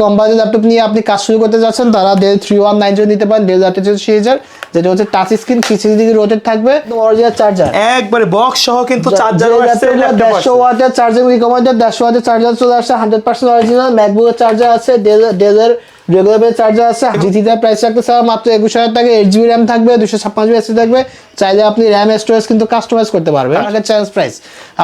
কম budget laptop নিয়ে আপনি কাজ শুরু করতে যাচ্ছেন তারা Dell three one nine zero নিতে পারেন ডেল আর্টিচার সিরিজের যেটা হচ্ছে টাচ স্ক্রিন পিছিয়ে দিকে রোটেট থাকবে অরিজিনাল চার্জার একবারে বক্স সহ কিন্তু চার্জার দেড়শো ওয়াটের চার্জিং রিকমান্ডেড দেড়শো ওয়াটের চার্জার চলে আসছে হান্ড্রেড পার্সেন্ট অরিজিনাল ম্যাকবুকের চার্জার আছে ডেল ডেলের রেগুলার চার্জার আছে জিটিতে প্রাইস রাখতে স্যার মাত্র একুশ হাজার টাকা এইট জিবি র্যাম থাকবে দুশো ছাপ্পান্ন জিবি থাকবে চাইলে আপনি র্যাম স্টোরেজ কিন্তু কাস্টমাইজ করতে পারবেন। আগে চ্যালেঞ্জ প্রাইস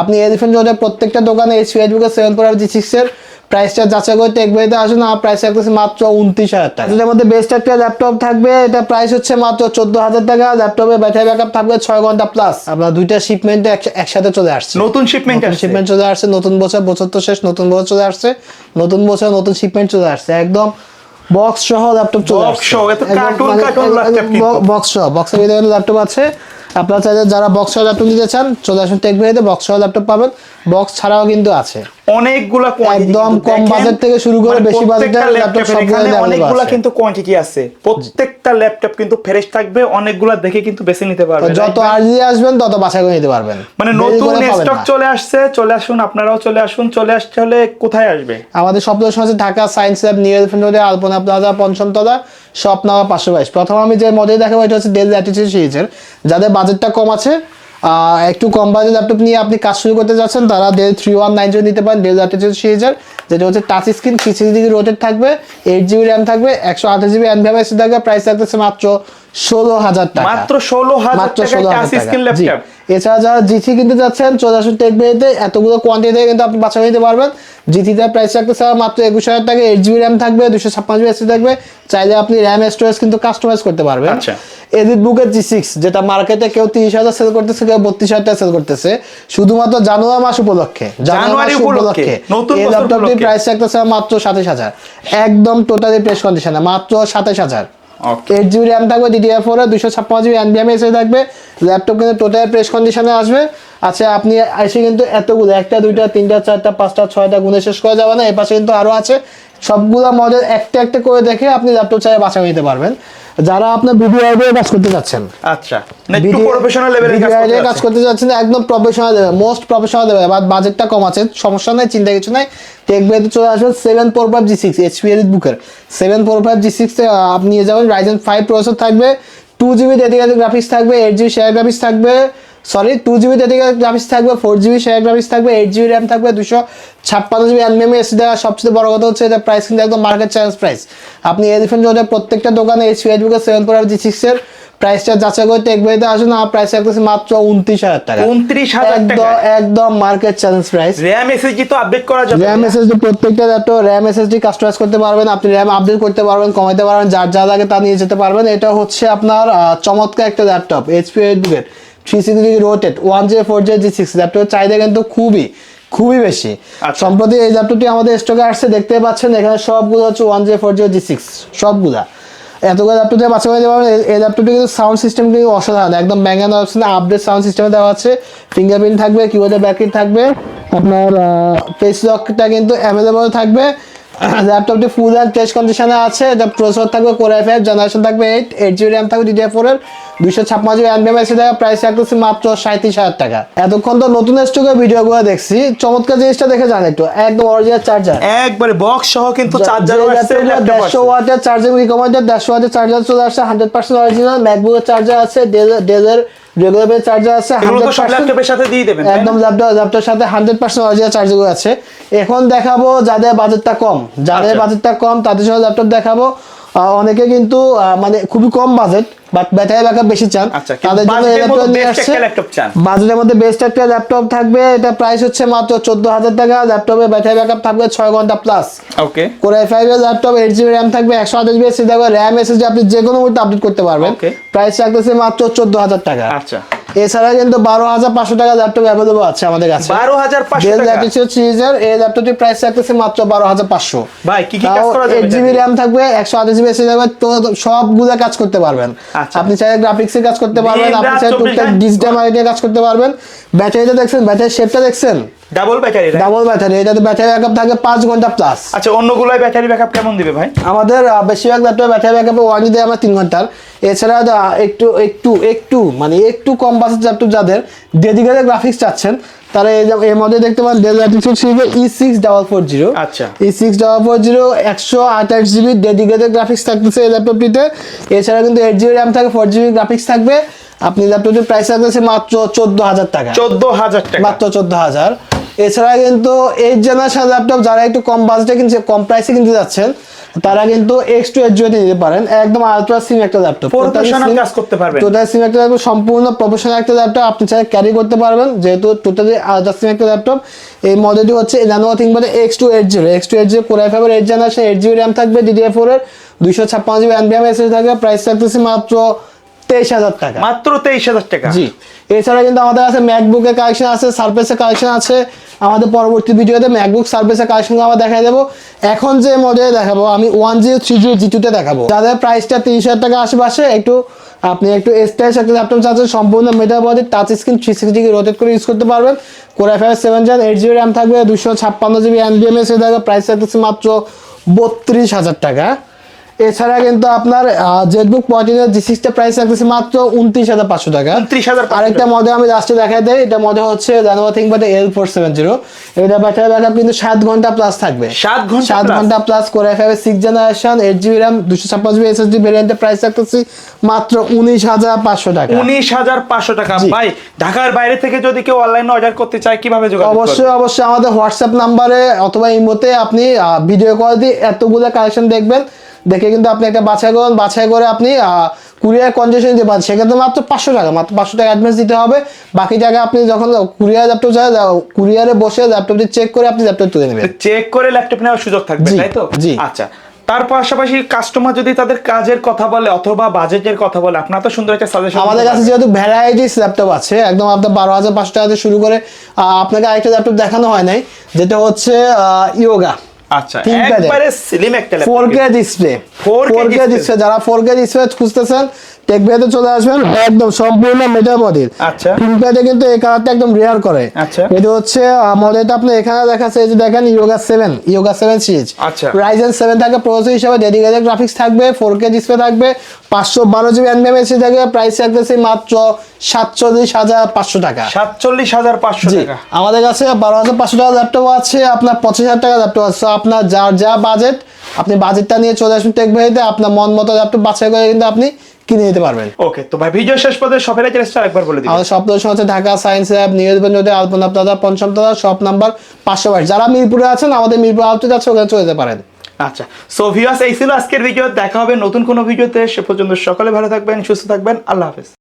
আপনি এলিফেন্ট রোডের প্রত্যেকটা দোকানে এইচ ফেসবুকের সেভেন প্রো জি সিক্স এর প্রাইসটা যাচাই করতে এক বাড়িতে আসুন আর প্রাইস রাখতেছে মাত্র উনত্রিশ হাজার টাকা। এটার মধ্যে বেস্ট একটা ল্যাপটপ থাকবে এটা প্রাইস হচ্ছে মাত্র চোদ্দ হাজার টাকা ল্যাপটপে ব্যাটারি ব্যাকআপ থাকবে ছয় ঘণ্টা প্লাস আপনার দুইটা শিপমেন্টে একসাথে চলে আসছে। নতুন শিপমেন্ট শিপমেন্ট চলে আসছে নতুন বছর বছর তো শেষ নতুন বছর চলে আসছে নতুন বছর নতুন শিপমেন্ট চলে আসছে। একদম বক্স সহ ল্যাপটপ চলে আসছে। বক্স সহ বক্সের ভিতরে ল্যাপটপ আছে। আপনারা চাইলে যারা বক্স সহ ল্যাপটপ নিতে চান চলে আসুন টেক ভেরিতে বক্স সহ ল্যাপটপ পাবেন। বক্স ছাড়াও কিন্তু আছে। অনেকগুলা একদম কম বাজেট থেকে শুরু করে মানে বেশি বাজেটের ল্যাপটপ সবগুলো অনেকগুলা কিন্তু কোয়ান্টিটি আছে। প্রত্যেকটা ল্যাপটপ কিন্তু ফ্রেশ থাকবে অনেকগুলা দেখে কিন্তু বেছে নিতে তো পারবে যত আসবেন তত বাছাই করে নিতে পারবেন। মানে নতুন স্টক চলে আসছে চলে আসুন আপনারাও চলে আসুন চলে আসতে হলে কোথায় আসবে? আমাদের সব লোকেশন আছে Dhaka science lab new elephant রোডে আলপনা প্লাজা পঞ্চমতলা নাম্বার পাঁচশো বাইশ। প্রথম আমি যে মডেল দেখাবো এটা হচ্ছে ডেল ল্যাটিটিউড সিরিজের যাদের বাজেটটা কম আছে একটু কম বাজেট ল্যাপটপ নিয়ে আপনি কাজ শুরু করতে যাচ্ছেন, তারা Dell three one nine zero নিতে পারেন ডেল আটচল্লিশ সিরিজের যেটা হচ্ছে টাচ স্ক্রিন পিছিয়ে জিবি রোটেট থাকবে এইট জিবি র্যাম থাকবে, একশো আঠাশ জিবি এনভিএমএস থাকবে প্রাইস থাকতেছে মাত্র ষোলো হাজার টাকা। মাত্র ষোলো হাজার টাকা। এছাড়া যারা কিনতে যাচ্ছেন চলে আসুন টেক বেতে এতগুলো কোয়ান্টিটি কিন্তু আপনি নিতে পারবেন। প্রাইস স্যার মাত্র একুশ হাজার টাকা এইট জিবি র্যাম থাকবে দুশো ছাপ্পান্ন জিবি এসি থাকবে। চাইলে আপনি র্যাম স্টোরেজ কিন্তু কাস্টমাইজ করতে পারবেন। আচ্ছা। এডিট বুকের জি সিক্স যেটা মার্কেটে কেউ তিরিশ হাজার সেল করতেছে কেউ বত্রিশ হাজার টাকা সেল করতেছে। শুধুমাত্র জানুয়ারি মাস উপলক্ষে। জানুয়ারি উপলক্ষে, এই বছর ল্যাপটপটি উপলক্ষে। প্রাইস স্যার মাত্র সাতাশ হাজার। একদম টোটালি প্রেস কন্ডিশনে মাত্র সাতাশ হাজার। এইট জিবি র্যাম থাকবে ডিডিআর ফোর দুশো ছাপ্পান্ন জিবি এনবিএম এসে থাকবে। ল্যাপটপ কিন্তু টোটাল প্রেস কন্ডিশনে আসবে। আচ্ছা আপনি এসে কিন্তু এতগুলো, একটা, দুইটা, তিনটা, চারটা, পাঁচটা, ছয়টা গুণে শেষ করা যাবে না। এর পাশে কিন্তু আরও আছে। সবগুলো মডেল একটা একটা করে দেখে আপনি ল্যাপটপ চাই বাছাই নিতে পারবেন। যারা আপনার ভিডিও আইডিয়া কাজ করতে যাচ্ছেন। আচ্ছা একটু প্রফেশনাল কাজ করতে কাজ করতে যাচ্ছেন একদম professional most professional level but বাজেটটা কম আছে সমস্যা নাই চিন্তা কিছু নাই। টেক বেতে চলে আসবেন seven four five G six HP elite বুকের seven four five G six আপনি নিয়ে যাবেন রাইজেন ফাইভ প্রসেসর থাকবে টু জিবি ডেডিকেটেড গ্রাফিক্স থাকবে এইট জিবি শেয়ার গ্রাফিক্স থাকবে sorry two GB dedicated graphics থাকবে ফোর জিবি শেয়ার গ্রাফিক্স থাকবে eight GB RAM থাকবে দুশো ছাপ্পান্ন জিবি এনএমএ এসি দেওয়া সবচেয়ে বড় কথা হচ্ছে এটা প্রাইস কিন্তু একদম মার্কেট চ্যালেঞ্জ প্রাইস আপনি এলিফেন্ট রোডের প্রত্যেকটা দোকানে এইচপি এলিট বুকের সেভেন ফোর জি সিক্সের প্রাইসটা যাচাই করতে এক বাড়িতে আসুন আর প্রাইস রাখতেছে মাত্র উনত্রিশ হাজার টাকা। 29,000 একদম একদম market challenge price RAM SSD তো আপডেট করা যাবে। র্যাম এসএসডি প্রত্যেকটা ল্যাপটপ র্যাম এসএসডি কাস্টমাইজ করতে পারবেন আপনি র্যাম আপডেট করতে পারবেন কমাইতে পারবেন যার যা লাগে তা নিয়ে যেতে পারবেন। এটা হচ্ছে আপনার চমৎকার একটা ল্যাপটপ এইচপি এইট বুকের three sixty rotated one zero four J G six ল্যাপটপের চাহিদা কিন্তু খুবই খুবই বেশি। আচ্ছা। সম্প্রতি এই ল্যাপটপটি আমাদের স্টকে আসছে দেখতে পাচ্ছেন এখানে সবগুলো হচ্ছে one J four zero G six সবগুলা। এতগুলো ল্যাপটপ বাচ্চা দিতে পারবেন এই- ল্যাপটপটি কিন্তু সাউন্ড সিস্টেম কিন্তু অসাধারণ একদম ব্যাঙ্গান অপশনে আপডেট সাউন্ড সিস্টেমে দেওয়া আছে। ফিঙ্গারপ্রিন্ট থাকবে কিবোর্ডের ব্যাকিং থাকবে আপনার ফেস লকটা কিন্তু অ্যাভেলেবল থাকবে। ল্যাপটপটি ফুল অ্যান্ড টেস্ট কন্ডিশনে আছে এটা প্রসেসর থাকবে কোর আই ফাইভ জেনারেশন থাকবে এইট এইট জিবি র্যাম থাকবে ডিডিআর ফোর এর দুইশো ছাপ্পান্ন জিবি এনবিএম এসে টাকা প্রাইস রাখতেছি মাত্র সাঁত্রিশ হাজার টাকা। এতক্ষণ তো নতুন স্টকের ভিডিওগুলো দেখছি চমৎকার জিনিসটা দেখে জান একটু একদম অরিজিনাল চার্জার একবারে বক্স সহ কিন্তু চার্জার দেড়শো ওয়াটের চার্জিং রিকমান্ডেড দেড়শো ওয়াটের চার্জার চলে আসছে হান্ড্রেড পার্সেন্ট অরিজিনাল ম্যাকবুকের চার্জার আছে ডেলের রেগুলার চার্জার আছে এগুলো তো সব 100% ল্যাপটপের সাথে দিয়ে দেবেন একদম ল্যাপটপ ল্যাপটপের সাথে হান্ড্রেড পার্সেন্ট অরিজিনাল চার্জিং আছে। এখন দেখাবো যাদের বাজেটটা কম। যাদের আচ্ছা। বাজেটটা কম তাদের সঙ্গে ল্যাপটপ দেখাবো। অনেকে কিন্তু মানে খুবই কম বাজেট বাট ব্যাটারি ব্যাকআপ বেশি চান। আচ্ছা, তাদের জন্য ল্যাপটপ নিয়ে আসছে। বাজেটের মধ্যে বেস্ট একটা ল্যাপটপ থাকবে। এটা প্রাইস হচ্ছে মাত্র চোদ্দ হাজার টাকা ল্যাপটপে ব্যাটারি ব্যাকআপ থাকবে ছয় ঘণ্টা plus okay core I five এর ল্যাপটপ এইট জিবি র্যাম থাকবে একশো আঠাশ জিবি র্যাম এসএসডি আপনি যে কোনো মুহূর্তে আপডেট করতে পারবেন। প্রাইস রাখতেছে মাত্র চোদ্দ হাজার টাকা। আচ্ছা। এছাড়া কিন্তু বারো হাজার পাঁচশো টাকা ল্যাপটপ অ্যাভেলেবল আছে আমাদের কাছে। বারো হাজার পাঁচশো সিরিজের এই ল্যাপটপটির প্রাইস থাকতেছে মাত্র বারো হাজার পাঁচশো। ভাই কি কি কাজ করা যাবে জিবি র্যাম থাকবে একশো আঠাশ জিবি এসি থাকবে তো সবগুলো কাজ করতে পারবেন। আচ্ছা। আপনি চাইলে গ্রাফিক্স কাজ করতে পারবেন আপনি চাইলে টুকটাক ডিজিটাল মার্কেটে কাজ করতে পারবেন। ব্যাটারিটা দেখছেন? ব্যাটারির শেপটা দেখছেন? ডাবল ব্যাটারি ডাবল ব্যাটারি এটাতে ব্যাটারি ব্যাকআপ থাকে পাঁচ ঘণ্টা প্লাস আচ্ছা অন্যগুলোয় ব্যাটারি ব্যাকআপ কেমন দিবে ভাই? আমাদের বেশিরভাগ ল্যাপটপে ব্যাটারি ব্যাকআপে ওয়ারেন্টি দেয় আমরা তিন ঘণ্টার। এছাড়া একটু একটু একটু মানে একটু কম বাজেট ল্যাপটপ যাদের ডেডিকেটেড গ্রাফিক্স চাচ্ছেন তারা এই এর মধ্যে দেখতে পান ডেল ল্যাটিটিউড সিরিজের E six double four zero আচ্ছা। E six double four zero একশো আঠাশ জিবি ডেডিকেটেড গ্রাফিক্স থাকতেছে এই ল্যাপটপটিতে এছাড়া কিন্তু এইট জিবি র্যাম থাকে ফোর জিবি গ্রাফিক্স থাকবে। আপনি ল্যাপটপটির প্রাইস থাকতেছে মাত্র চোদ্দ হাজার টাকা। চোদ্দ হাজার টাকা। মাত্র চোদ্দ হাজার। এছাড়া কিন্তু এইট জেনারেশন ল্যাপটপ যারা একটু কম বাজেটে কিনছে কম প্রাইসে কিনতে যাচ্ছেন তারা কিন্তু এক্স টু এইট জিরোতে নিতে পারেন একদম আলট্রা সিম একটা ল্যাপটপ Professional কাজ করতে পারবেন। টোটাল সিম একটা ল্যাপটপ সম্পূর্ণ প্রফেশনাল একটা ল্যাপটপ আপনি চাইলে ক্যারি করতে পারবেন যেহেতু টোটালি আলট্রা সিম একটা ল্যাপটপ এই মডেলটি হচ্ছে Lenovo ThinkPad X two eight zero X two eight zero core i ফাইভের eight generation eight GB RAM থাকবে ডিডিএ ফোর এর দুইশো ছাপ্পান্ন জিবি এনবিএম এসএস থাকবে প্রাইস থাকতেছে মাত্র তেইশ হাজার টাকা মাত্র তেইশ হাজার টাকা জি এছাড়া কিন্তু আমাদের কাছে ম্যাকবুকের কালেকশন আছে সার্ফেসের কালেকশন আছে। আমাদের পরবর্তী ভিডিওতে ম্যাকবুক সার্ফেসের কালেকশন আমরা দেখাই দেবো। এখন যে মডেল দেখাবো, আমি one zero three zero G টুতে দেখাবো। যাদের প্রাইসটা তিরিশ হাজার টাকা আশেপাশে, একটু আপনি একটু স্টাইলিশ একটা ল্যাপটপ চাচ্ছেন সম্পূর্ণ metal body touch screen three sixty rotate করে ইউজ করতে পারবেন। Core I five seven gen eight GB RAM থাকবে, দুশো ছাপ্পান্ন জিবি এনবিএমএস থাকবে প্রাইস থাকতেছে মাত্র বত্রিশ হাজার টাকা। এছাড়া কিন্তু আপনার জেটবুক পঁয়ত্রিশ জি সিক্সটা প্রাইস রাখতেছে মাত্র উনত্রিশ হাজার পাঁচশো টাকা। 29,500 আরেকটা মডেল আমি লাস্টে দেখাই দেয় এটা মডেল হচ্ছে জানোয়া থিঙ্ক বাটে এল ফোর সেভেন জিরো এটা ব্যাটারি ব্যাকআপ কিন্তু সাত ঘণ্টা প্লাস থাকবে। সাত ঘণ্টা সাত ঘণ্টা প্লাস করে five six generation eight GB RAM দুশো ছাপ্পান্ন জিবি এসএসডি ভেরিয়েন্টের প্রাইস রাখতেছি মাত্র উনিশ হাজার পাঁচশো টাকা। উনিশ হাজার পাঁচশো টাকা। ভাই ঢাকার বাইরে থেকে যদি কেউ অনলাইনে অর্ডার করতে চায় কীভাবে যোগাযোগ অবশ্যই অবশ্যই আমাদের হোয়াটসঅ্যাপ নাম্বারে অথবা ইমোতে আপনি ভিডিও কল দিয়ে এতগুলো কালেকশন দেখবেন। দেখে কিন্তু আপনি একটা বাছাই করুন বাছাই করে আপনি কুরিয়ার কনজেশন দিতে পারেন। সেক্ষেত্রে মাত্র পাঁচশো টাকা মাত্র পাঁচশো টাকা অ্যাডভান্স দিতে হবে। বাকি টাকা আপনি যখন কুরিয়ার ল্যাপটপ যায় কুরিয়ারে বসে ল্যাপটপটি চেক করে আপনি ল্যাপটপ তুলে নেবেন। চেক করে ল্যাপটপ নেওয়ার সুযোগ থাকবে তাই তো? জি। আচ্ছা তার পাশাপাশি কাস্টমার যদি তাদের কাজের কথা বলে অথবা বাজেটের কথা বলে আপনার তো সুন্দর একটা সাজেশন আমাদের কাছে যেহেতু ভ্যারাইটিস ল্যাপটপ আছে একদম আপনার বারো হাজার পাঁচশো টাকা থেকে শুরু করে আপনাকে আরেকটা ল্যাপটপ দেখানো হয় নাই যেটা হচ্ছে ইয়োগা আচ্ছা একবারে স্লিম একটা ডিসপ্লে 4K ডিসপ্লে যারা ডিসপ্লে খুঁজতেছেন চলে আসবেন একদম সম্পূর্ণ মেটা বডির আচ্ছা। কিন্তু এই কালারটা একদম রেয়ার করে। আচ্ছা। এটা হচ্ছে মডেলটা আপনি এখানে দেখাচ্ছে এই যে দেখেন Yoga seven Yoga seven series আচ্ছা। রাইজেন সেভেন থাকে প্রসেসর হিসাবে ডেডিকেটেড গ্রাফিক্স থাকবে ফোর কে ডিসপ্লে থাকবে পাঁচশো বারো জিবি এনবিএম এসি থাকবে প্রাইস থাকতেছে মাত্র সাতচল্লিশ হাজার পাঁচশো টাকা। সাতচল্লিশ হাজার পাঁচশো টাকা। আমাদের কাছে বারো হাজার পাঁচশো টাকা ল্যাপটপ আছে আপনার পঁচিশ হাজার টাকা ল্যাপটপ আছে। আপনার যার যা বাজেট আপনি বাজেটটা নিয়ে চলে আসবেন টেক ভ্যালিতে আপনার মন মতো ল্যাপটপ বাছাই করে কিন্তু আপনি কিনে নিতে পারবেন। ওকে তো ভাই ভিডিও শেষ পর্যন্ত শপের অ্যাড্রেসটা একবার বলে দিন আমাদের সব দর্শন হচ্ছে ঢাকা সায়েন্স ল্যাব রোডে আলপনা প্লাজা পঞ্চম তলা শপ নাম্বার পাঁচশো বাইশ। যারা মিরপুরে আছেন আমাদের মিরপুর আউটলেট আছে ওখানে চলে যেতে পারেন। আচ্ছা সো ভিউয়ার্স এই ছিল আজকের ভিডিও দেখা হবে নতুন কোনো ভিডিওতে সে পর্যন্ত সকলে ভালো থাকবেন, সুস্থ থাকবেন, আল্লাহ হাফেজ।